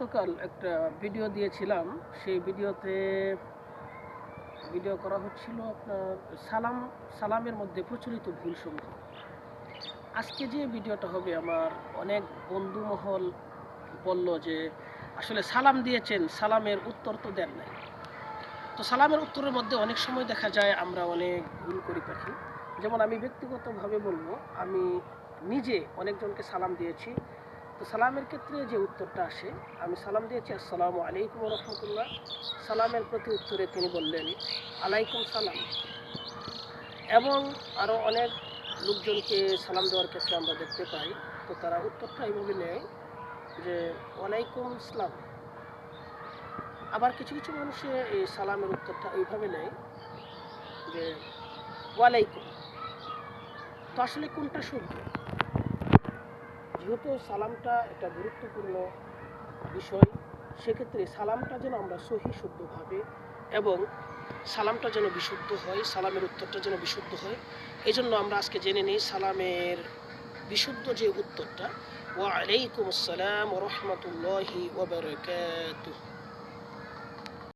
গতকাল একটা ভিডিও দিয়েছিলাম। সেই ভিডিওতে ভিডিও করা হচ্ছিল আপনার সালাম, সালামের মধ্যে প্রচলিত ভুলসমূহ আজকে যে ভিডিওটা হবে, আমার অনেক বন্ধু মহল বলল যে, আসলে সালাম দিয়েছেন, সালামের উত্তর তো দেন নাই। তো সালামের উত্তরের মধ্যে অনেক সময় দেখা যায়, আমরা অনেক ভুল করি থাকি। যেমন আমি ব্যক্তিগতভাবে বলব, আমি নিজে অনেকজনকে সালাম দিয়েছি। তো সালামের ক্ষেত্রে যে উত্তরটা আসে, আমি সালাম দিয়েছি, আসসালামু আলাইকুম রহমতুল্লাহ। সালামের প্রতি উত্তরে তিনি বললেন, আলাইকুম সালাম। এবং আরও অনেক লোকজনকে সালাম দেওয়ার ক্ষেত্রে আমরা দেখতে পাই, তো তারা উত্তরটা এইভাবে নেয় যে, ওয়ালাইকুম সালাম। আবার কিছু কিছু মানুষে এই সালামের উত্তরটা এইভাবে নেয় যে, ওয়ালাইকুম। তো আসলে কোনটা শুদ্ধ যেহেতু সালামটা একটা গুরুত্বপূর্ণ বিষয়। সেক্ষেত্রে সালামটা যেন আমরা সহি শুদ্ধভাবে এবং সালামটা যেন বিশুদ্ধ হয়, সালামের উত্তরটা যেন বিশুদ্ধ হয়। এই জন্য আমরা আজকে জেনে নিই সালামের বিশুদ্ধ যে উত্তরটা। ওয়া আলাইকুম আসসালাম রাহমাতুল্লাহি ওয়া বারাকাতুহু।